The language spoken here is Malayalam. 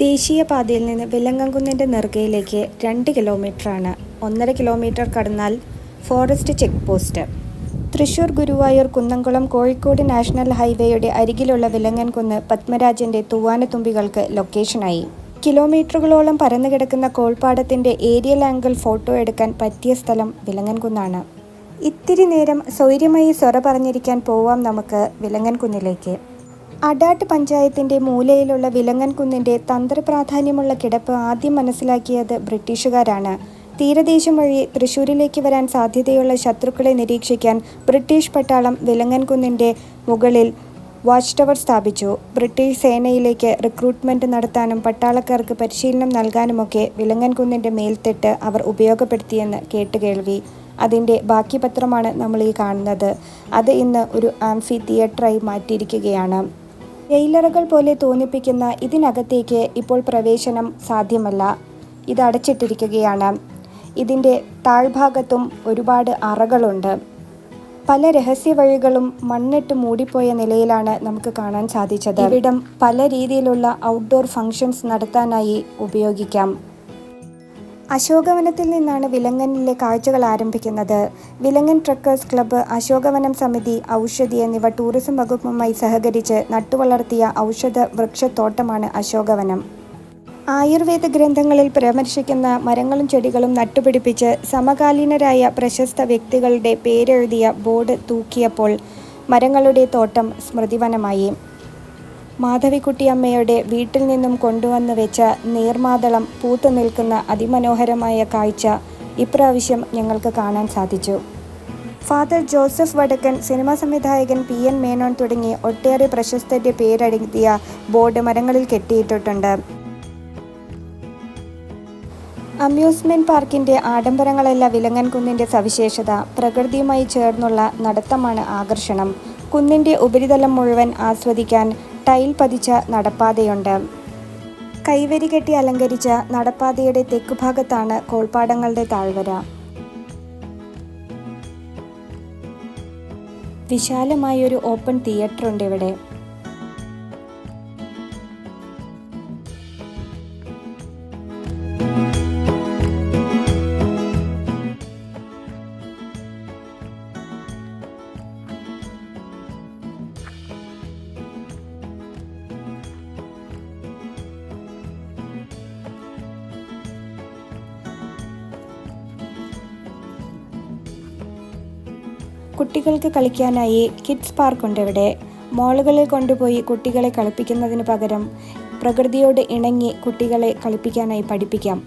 ദേശീയപാതയിൽ നിന്ന് വിലങ്ങൻകുന്നിന്റെ നെറുകയിലേക്ക് രണ്ട് കിലോമീറ്ററാണ്. ഒന്നര കിലോമീറ്റർ കടന്നാൽ forest check post Thrissur Guruvayur Kunnamkulam Kozhikode national ഹൈവേയുടെ അരികിലുള്ള വിലങ്ങൻകുന്ന് പത്മരാജന്റെ തൂവാനത്തുമ്പികൾക്ക് ലൊക്കേഷനായി. കിലോമീറ്ററുകളോളം പരന്നുകിടക്കുന്ന കോൾപ്പാടത്തിന്റെ ഏരിയൽ ആംഗിൾ ഫോട്ടോ എടുക്കാൻ പറ്റിയ സ്ഥലം വിലങ്ങൻകുന്നാണ് ഇത്തിരി നേരം സ്വൈര്യമായി സ്വര പറഞ്ഞിരിക്കാൻ പോവാം നമുക്ക് വിലങ്ങൻകുന്നിലേക്ക് അടാട്ട് പഞ്ചായത്തിന്റെ മൂലയിലുള്ള വിലങ്ങൻകുന്നിന്റെ തന്ത്രപ്രാധാന്യമുള്ള കിടപ്പ് ആദ്യം മനസ്സിലാക്കിയത് ബ്രിട്ടീഷുകാരാണ്. തീരദേശം വഴി തൃശ്ശൂരിലേക്ക് വരാൻ സാധ്യതയുള്ള ശത്രുക്കളെ നിരീക്ഷിക്കാൻ ബ്രിട്ടീഷ് പട്ടാളം വിലങ്ങൻകുന്നിന്റെ മുകളിൽ വാച്ച് ടവർ സ്ഥാപിച്ചു. ബ്രിട്ടീഷ് സേനയിലേക്ക് റിക്രൂട്ട്മെന്റ് നടത്താനും പട്ടാളക്കാർക്ക് പരിശീലനം നൽകാനുമൊക്കെ വിലങ്ങൻകുന്നിന്റെ മേൽത്തെട്ട് അവർ ഉപയോഗപ്പെടുത്തിയെന്ന് കേട്ടുകേൾവി. അതിന്റെ ബാക്കി പത്രമാണ് നമ്മൾ ഈ കാണുന്നത്. അത് ഇന്ന് ഒരു ആംഫി തിയേറ്ററായി മാറ്റിയിരിക്കുകയാണ്. ജയിലറുകൾ പോലെ തോന്നിപ്പിക്കുന്ന ഇതിനകത്തേക്ക് ഇപ്പോൾ പ്രവേശനം സാധ്യമല്ല. ഇത് അടച്ചിട്ടിരിക്കുകയാണ്. ഇതിന്റെ താഴ്ഭാഗത്തും ഒരുപാട് അറകളുണ്ട്. പല രഹസ്യ വഴികളും മണ്ണിട്ട് മൂടിപ്പോയ നിലയിലാണ് നമുക്ക് കാണാൻ സാധിച്ചത്. ഇവിടം പല രീതിയിലുള്ള ഔട്ട്ഡോർ ഫങ്ഷൻസ് നടത്താനായി ഉപയോഗിക്കാം. അശോകവനത്തിൽ നിന്നാണ് വിലങ്ങനിലെ കാഴ്ചകൾ ആരംഭിക്കുന്നത്. വിലങ്ങൻ ട്രക്കേഴ്സ് ക്ലബ്ബ് അശോകവനം സമിതി ഔഷധി എന്നിവ ടൂറിസം വകുപ്പുമായി സഹകരിച്ച് നട്ടുവളർത്തിയ ഔഷധ വൃക്ഷത്തോട്ടമാണ് അശോകവനം. ആയുർവേദ ഗ്രന്ഥങ്ങളിൽ പരാമർശിക്കുന്ന മരങ്ങളും ചെടികളും നട്ടുപിടിപ്പിച്ച് സമകാലീനരായ പ്രശസ്ത വ്യക്തികളുടെ പേരെഴുതിയ ബോർഡ് തൂക്കിയപ്പോൾ മരങ്ങളുടെ തോട്ടം സ്മൃതിവനമായി. മാധവിക്കുട്ടിയമ്മയുടെ വീട്ടിൽ നിന്നും കൊണ്ടുവന്നു വെച്ച നീർമാതളം പൂത്തു നിൽക്കുന്ന അതിമനോഹരമായ കാഴ്ച ഇപ്രാവശ്യം ഞങ്ങൾക്ക് കാണാൻ സാധിച്ചു. ഫാദർ ജോസഫ് വടക്കൻ സിനിമാ സംവിധായകൻ പി എൻ മേനോൻ തുടങ്ങി ഒട്ടേറെ പ്രശസ്തരുടെ പേരടങ്ങിയ ബോർഡ് മരങ്ങളിൽ കെട്ടിയിട്ടിട്ടുണ്ട് അമ്യൂസ്മെന്റ് പാർക്കിന്റെ ആഡംബരങ്ങളല്ല വിലങ്ങൻ കുന്നിന്റെ സവിശേഷത പ്രകൃതിയുമായി ചേർന്നുള്ള നടത്തമാണ് ആകർഷണം. കുന്നിന്റെ ഉപരിതലം മുഴുവൻ ആസ്വദിക്കാൻ ടൈൽ പതിച്ച നടപ്പാതയുണ്ട്. കൈവരി കെട്ടി അലങ്കരിച്ച നടപ്പാതയുടെ തെക്കുഭാഗത്താണ് കോൾപ്പാടങ്ങളുടെ താഴ്വര. വിശാലമായൊരു ഓപ്പൺ തിയേറ്റർ ഉണ്ട് ഇവിടെ. കുട്ടികൾക്ക് കളിക്കാനായി കിഡ്സ് പാർക്കുണ്ട് ഇവിടെ. മോളുകളിൽ കൊണ്ടുപോയി കുട്ടികളെ കളിപ്പിക്കുന്നതിന് പകരം പ്രകൃതിയോട് ഇണങ്ങി കുട്ടികളെ കളിപ്പിക്കാനായി പഠിപ്പിക്കാം.